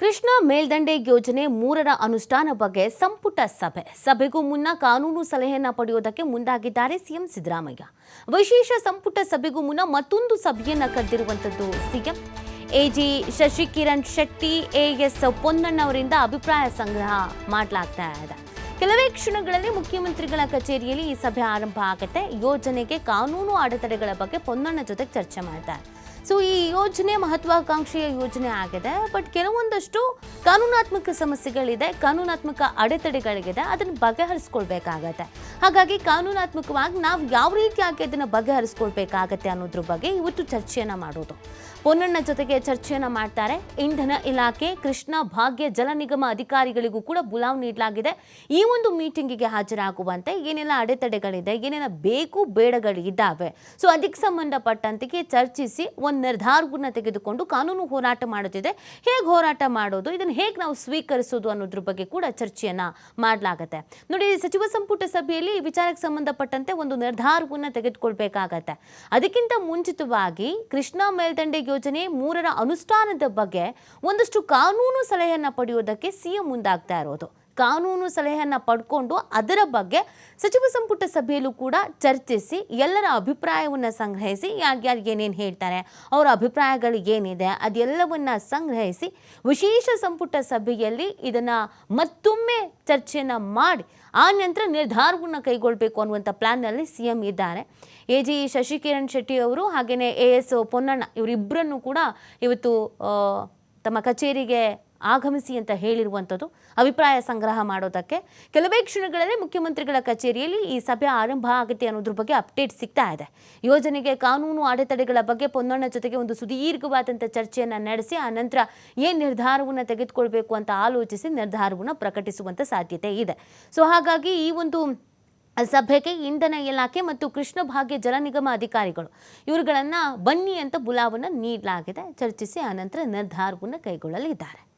ಕೃಷ್ಣ ಮೇಲ್ದಂಡೆ ಯೋಜನೆ ಮೂರರ ಅನುಷ್ಠಾನ ಬಗ್ಗೆ ಸಂಪುಟ ಸಭೆ. ಸಭೆಗೂ ಮುನ್ನ ಕಾನೂನು ಸಲಹೆಯನ್ನ ಪಡೆಯೋದಕ್ಕೆ ಮುಂದಾಗಿದ್ದಾರೆ ಸಿಎಂ ಸಿದ್ದರಾಮಯ್ಯ. ವಿಶೇಷ ಸಂಪುಟ ಸಭೆಗೂ ಮುನ್ನ ಮತ್ತೊಂದು ಸಭೆಯನ್ನ ಕರೆದಿರುವಂತದ್ದು CM. AG Shashikiran Shetty, AS Ponnanna ಅವರಿಂದ ಅಭಿಪ್ರಾಯ ಸಂಗ್ರಹ ಮಾಡಲಾಗ್ತಾ ಇದೆ. ಕೆಲವೇ ಕ್ಷಣಗಳಲ್ಲಿ ಮುಖ್ಯಮಂತ್ರಿಗಳ ಕಚೇರಿಯಲ್ಲಿ ಈ ಸಭೆ ಆರಂಭ ಆಗುತ್ತೆ. ಯೋಜನೆಗೆ ಕಾನೂನು ಅಡೆತಡೆಗಳ ಬಗ್ಗೆ ಪೊನ್ನಣ್ಣ ಜೊತೆ ಚರ್ಚೆ ಮಾಡ್ತಾರೆ. ಸೊ ಈ ಯೋಜನೆ ಮಹತ್ವಾಕಾಂಕ್ಷೆಯ ಯೋಜನೆ ಆಗಿದೆ ಬಟ್ ಕೆಲವೊಂದಷ್ಟು ಕಾನೂನಾತ್ಮಕ ಸಮಸ್ಯೆಗಳಿದೆ, ಕಾನೂನಾತ್ಮಕ ಅಡೆತಡೆಗಳಿಗಿದೆ, ಅದನ್ನು ಬಗೆಹರಿಸ್ಕೊಳ್ಬೇಕಾಗತ್ತೆ. ಹಾಗಾಗಿ ಕಾನೂನಾತ್ಮಕವಾಗಿ ನಾವು ಯಾವ ರೀತಿಯಾಗಿ ಅದನ್ನು ಬಗೆಹರಿಸ್ಕೊಳ್ಬೇಕಾಗತ್ತೆ ಅನ್ನೋದ್ರ ಬಗ್ಗೆ ಇವತ್ತು ಚರ್ಚೆಯನ್ನ ಮಾಡೋದು. ಪೊನ್ನಣ್ಣ ಜೊತೆಗೆ ಚರ್ಚೆಯನ್ನು ಮಾಡ್ತಾರೆ. ಇಂಧನ ಇಲಾಖೆ, ಕೃಷ್ಣ ಭಾಗ್ಯ ಜಲ ನಿಗಮ ಅಧಿಕಾರಿಗಳಿಗೂ ಕೂಡ ಬುಲಾವ್ ನೀಡಲಾಗಿದೆ. ಈ ಒಂದು ಮೀಟಿಂಗಿಗೆ ಹಾಜರಾಗುವಂತೆ ಏನೆಲ್ಲ ಅಡೆತಡೆಗಳಿದೆ ಏನೇನ ಬೇಕು ಬೇಡಗಳಿದ್ದಾವೆ ಸೊ ಅದಕ್ಕೆ ಸಂಬಂಧಪಟ್ಟಂತೆ ಚರ್ಚಿಸಿ ಒಂದು ನಿರ್ಧಾರವನ್ನು ತೆಗೆದುಕೊಂಡು ಕಾನೂನು ಹೋರಾಟ ಮಾಡುತ್ತಿದೆ. ಹೇಗೆ ಹೋರಾಟ ಮಾಡೋದು, ಇದನ್ನು ಹೇಗೆ ನಾವು ಸ್ವೀಕರಿಸೋದು ಅನ್ನೋದ್ರ ಬಗ್ಗೆ ಕೂಡ ಚರ್ಚೆಯನ್ನು ಮಾಡಲಾಗುತ್ತೆ. ನೋಡಿ, ಸಚಿವ ಸಂಪುಟ ಸಭೆಯಲ್ಲಿ ಈ ವಿಚಾರಕ್ಕೆ ಸಂಬಂಧಪಟ್ಟಂತೆ ಒಂದು ನಿರ್ಧಾರವನ್ನು ತೆಗೆದುಕೊಳ್ಬೇಕಾಗತ್ತೆ. ಅದಕ್ಕಿಂತ ಮುಂಚಿತವಾಗಿ ಕೃಷ್ಣ ಮೇಲ್ದಂಡೆ ಯೋಜನೆ ಮೂರರ ಅನುಷ್ಠಾನದ ಬಗ್ಗೆ ಒಂದಷ್ಟು ಕಾನೂನು ಸಲಹೆಯನ್ನು ಪಡೆಯೋದಕ್ಕೆ ಸಿಎಂ ಮುಂದಾಗ್ತಾ ಇರೋದು. ಕಾನೂನು ಸಲಹೆಯನ್ನು ಪಡ್ಕೊಂಡು ಅದರ ಬಗ್ಗೆ ಸಚಿವ ಸಂಪುಟ ಸಭೆಯಲ್ಲೂ ಕೂಡ ಚರ್ಚಿಸಿ ಎಲ್ಲರ ಅಭಿಪ್ರಾಯವನ್ನು ಸಂಗ್ರಹಿಸಿ ಯಾರ್ಯಾರು ಏನೇನು ಹೇಳ್ತಾರೆ, ಅವರ ಅಭಿಪ್ರಾಯಗಳು ಏನಿದೆ ಅದೆಲ್ಲವನ್ನು ಸಂಗ್ರಹಿಸಿ ವಿಶೇಷ ಸಂಪುಟ ಸಭೆಯಲ್ಲಿ ಇದನ್ನು ಮತ್ತೊಮ್ಮೆ ಚರ್ಚೆಯನ್ನು ಮಾಡಿ ಆ ನಂತರ ನಿರ್ಧಾರವನ್ನು ಕೈಗೊಳ್ಳಬೇಕು ಅನ್ನುವಂಥ ಪ್ಲ್ಯಾನ್ನಲ್ಲಿ ಸಿ ಎಂ ಇದ್ದಾರೆ. ಎ ಜಿ ಶಶಿಕಿರಣ್ ಶೆಟ್ಟಿ ಅವರು ಹಾಗೆಯೇ ಎ ಎಸ್ ಪೊನ್ನಣ್ಣ ಇವರಿಬ್ಬರನ್ನು ಕೂಡ ಇವತ್ತು ತಮ್ಮ ಕಚೇರಿಗೆ ಆಗಮಿಸಿ ಅಂತ ಹೇಳಿರುವಂಥದ್ದು ಅಭಿಪ್ರಾಯ ಸಂಗ್ರಹ ಮಾಡೋದಕ್ಕೆ. ಕೆಲವೇ ಕ್ಷಣಗಳಲ್ಲಿ ಮುಖ್ಯಮಂತ್ರಿಗಳ ಕಚೇರಿಯಲ್ಲಿ ಈ ಸಭೆ ಆರಂಭ ಆಗುತ್ತೆ ಅನ್ನೋದ್ರ ಬಗ್ಗೆ ಅಪ್ಡೇಟ್ ಸಿಗ್ತಾ ಇದೆ. ಯೋಜನೆಗೆ ಕಾನೂನು ಅಡೆತಡೆಗಳ ಬಗ್ಗೆ ಪೊನ್ನಣ್ಣ ಜೊತೆಗೆ ಒಂದು ಸುದೀರ್ಘವಾದಂಥ ಚರ್ಚೆಯನ್ನು ನಡೆಸಿ, ಆ ನಂತರ ಏನು ನಿರ್ಧಾರವನ್ನು ತೆಗೆದುಕೊಳ್ಬೇಕು ಅಂತ ಆಲೋಚಿಸಿ ನಿರ್ಧಾರವನ್ನು ಪ್ರಕಟಿಸುವಂಥ ಸಾಧ್ಯತೆ ಇದೆ. ಸೊ, ಹಾಗಾಗಿ ಈ ಒಂದು ಸಭೆಗೆ ಇಂಧನ ಇಲಾಖೆ ಮತ್ತು ಕೃಷ್ಣ ಭಾಗ್ಯ ಜಲ ನಿಗಮ ಅಧಿಕಾರಿಗಳು ಇವುಗಳನ್ನು ಬನ್ನಿ ಅಂತ ಬುಲಾವನ್ನು ನೀಡಲಾಗಿದೆ. ಚರ್ಚಿಸಿ ಆನಂತರ ನಿರ್ಧಾರವನ್ನು ಕೈಗೊಳ್ಳಲಿದ್ದಾರೆ.